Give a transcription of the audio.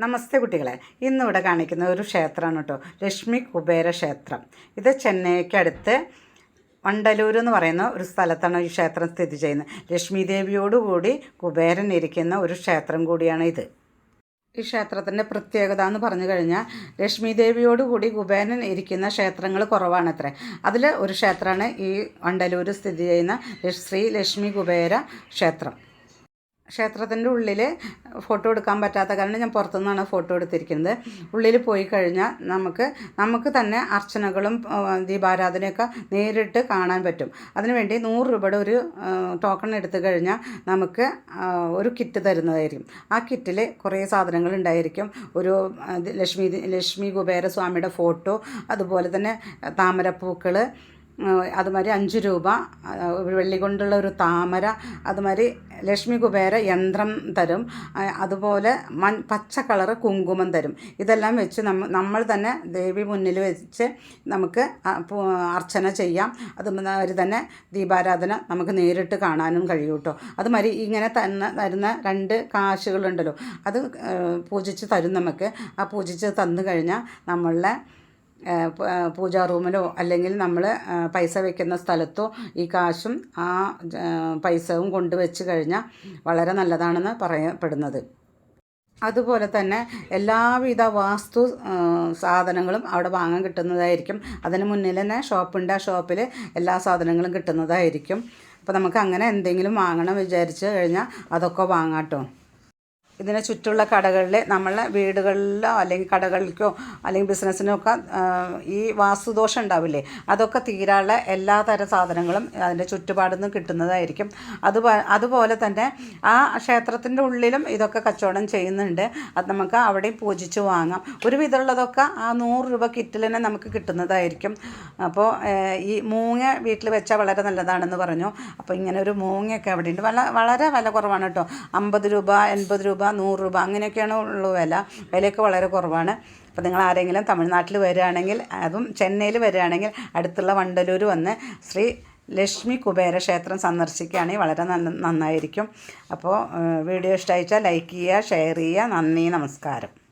നമസ്തേ കുട്ടികളെ. ഇന്നിവിടെ കാണിക്കുന്ന ഒരു ക്ഷേത്രമാണ് കേട്ടോ ലക്ഷ്മി കുബേര ക്ഷേത്രം. ഇത് ചെന്നൈക്കടുത്ത് വണ്ടലൂർ എന്ന് പറയുന്ന ഒരു സ്ഥലത്താണ് ഈ ക്ഷേത്രം സ്ഥിതി ചെയ്യുന്നത്. ലക്ഷ്മി ദേവിയോടുകൂടി കുബേരൻ ഇരിക്കുന്ന ഒരു ക്ഷേത്രം കൂടിയാണ് ഇത്. ഈ ക്ഷേത്രത്തിന്റെ പ്രത്യേകത എന്ന് പറഞ്ഞു കഴിഞ്ഞാൽ ലക്ഷ്മി ദേവിയോടുകൂടി കുബേരൻ ഇരിക്കുന്ന ക്ഷേത്രങ്ങൾ കുറവാണ് അത്ര. അതിൽ ഒരു ക്ഷേത്രമാണ് ഈ വണ്ടലൂർ സ്ഥിതി ചെയ്യുന്ന ശ്രീ ലക്ഷ്മി കുബേര ക്ഷേത്രം. ക്ഷേത്രത്തിന്റെ ഉള്ളിൽ ഫോട്ടോ എടുക്കാൻ പറ്റാത്ത കാരണം ഞാൻ പുറത്തുനിന്നാണ് ഫോട്ടോ എടുത്തിരിക്കുന്നത്. ഉള്ളിൽ പോയി കഴിഞ്ഞാൽ നമുക്ക് നമുക്ക് തന്നെ അർച്ചനകളും ദീപാരാധനയൊക്കെ നേരിട്ട് കാണാൻ പറ്റും. അതിനുവേണ്ടി നൂറ് രൂപയുടെ ഒരു ടോക്കൺ എടുത്തു കഴിഞ്ഞാൽ നമുക്ക് ഒരു കിറ്റ് തരുന്നതായിരിക്കും. ആ കിറ്റിൽ കുറേ സാധനങ്ങൾ ഉണ്ടായിരിക്കും. ഒരു ലക്ഷ്മി ലക്ഷ്മി കുബേര സ്വാമിയുടെ ഫോട്ടോ അതുപോലെ തന്നെ താമരപ്പൂക്കൾ അതുമാതിരി അഞ്ച് രൂപ വെള്ളി കൊണ്ടുള്ള ഒരു താമര അതുമാതിരി ലക്ഷ്മി കുബേര യന്ത്രം തരും. അതുപോലെ മൺ പച്ച കളറ് കുങ്കുമം തരും. ഇതെല്ലാം വെച്ച് നമ്മ നമ്മൾ തന്നെ ദേവി മുന്നിൽ വെച്ച് നമുക്ക് അർച്ചന ചെയ്യാം. അതുമാതിരി തന്നെ ദീപാരാധന നമുക്ക് നേരിട്ട് കാണാനും കഴിയും കേട്ടോ അതുമാതിരി ഇങ്ങനെ തന്നെ തരുന്ന രണ്ട് കാശുകളുണ്ടല്ലോ. അത് പൂജിച്ച് തരും നമുക്ക്. ആ പൂജിച്ച് തന്നു കഴിഞ്ഞാൽ നമ്മളുടെ പൂജാ റൂമിലോ അല്ലെങ്കിൽ നമ്മൾ പൈസ വെക്കുന്ന സ്ഥലത്തോ ഈ കാശും ആ പൈസയും കൊണ്ടുവച്ച് കഴിഞ്ഞാൽ വളരെ നല്ലതാണെന്ന് പറയപ്പെടുന്നത്. അതുപോലെ തന്നെ എല്ലാവിധ വാസ്തു സാധനങ്ങളും അവിടെ വാങ്ങാൻ കിട്ടുന്നതായിരിക്കും. അതിന് മുന്നിൽ തന്നെ ഷോപ്പുണ്ട്. ആ ഷോപ്പിൽ എല്ലാ സാധനങ്ങളും കിട്ടുന്നതായിരിക്കും. അപ്പോൾ നമുക്ക് അങ്ങനെ എന്തെങ്കിലും വാങ്ങണം വിചാരിച്ച് കഴിഞ്ഞാൽ അതൊക്കെ വാങ്ങാം കേട്ടോ. ഇതിന് ചുറ്റുള്ള കടകളിൽ നമ്മളെ വീടുകളിലോ അല്ലെങ്കിൽ കടകളിലേക്കോ അല്ലെങ്കിൽ ബിസിനസ്സിനോ ഒക്കെ ഈ വാസ്തുദോഷം ഉണ്ടാവില്ലേ? അതൊക്കെ തീരാനുള്ള എല്ലാ തരം സാധനങ്ങളും അതിന്റെ ചുറ്റുപാടിൽ നിന്ന് കിട്ടുന്നതായിരിക്കും. അത് അതുപോലെ തന്നെ ആ ക്ഷേത്രത്തിന്റെ ഉള്ളിലും ഇതൊക്കെ കച്ചവടം ചെയ്യുന്നുണ്ട്. അത് നമുക്ക് അവിടെയും പൂജിച്ച് വാങ്ങാം. ഒരു വിധമുള്ളതൊക്കെ ആ നൂറ് രൂപ കിറ്റിൽ തന്നെ നമുക്ക് കിട്ടുന്നതായിരിക്കും. അപ്പോൾ ഈ മൂങ്ങ വീട്ടിൽ വെച്ചാൽ വളരെ നല്ലതാണെന്ന് പറഞ്ഞു. അപ്പോൾ ഇങ്ങനെ ഒരു മൂങ്ങയൊക്കെ അവിടെ ഉണ്ട്. വള വളരെ വില കുറവാണ് കേട്ടോ. അമ്പത് രൂപ എൺപത് രൂപ നൂറ് രൂപ അങ്ങനെയൊക്കെയാണ് ഉള്ള വില. വിലയൊക്കെ വളരെ കുറവാണ്. അപ്പോൾ നിങ്ങൾ ആരെങ്കിലും തമിഴ്നാട്ടിൽ വരികയാണെങ്കിൽ അതും ചെന്നൈയിൽ വരികയാണെങ്കിൽ അടുത്തുള്ള വണ്ടലൂർ വന്ന് ശ്രീ ലക്ഷ്മി കുബേര ക്ഷേത്രം സന്ദർശിക്കുകയാണെങ്കിൽ വളരെ നന്നായിരിക്കും. അപ്പോൾ വീഡിയോ ഇഷ്ടമായിച്ചാൽ ലൈക്ക് ചെയ്യുക ഷെയർ ചെയ്യുക. നന്ദി നമസ്കാരം.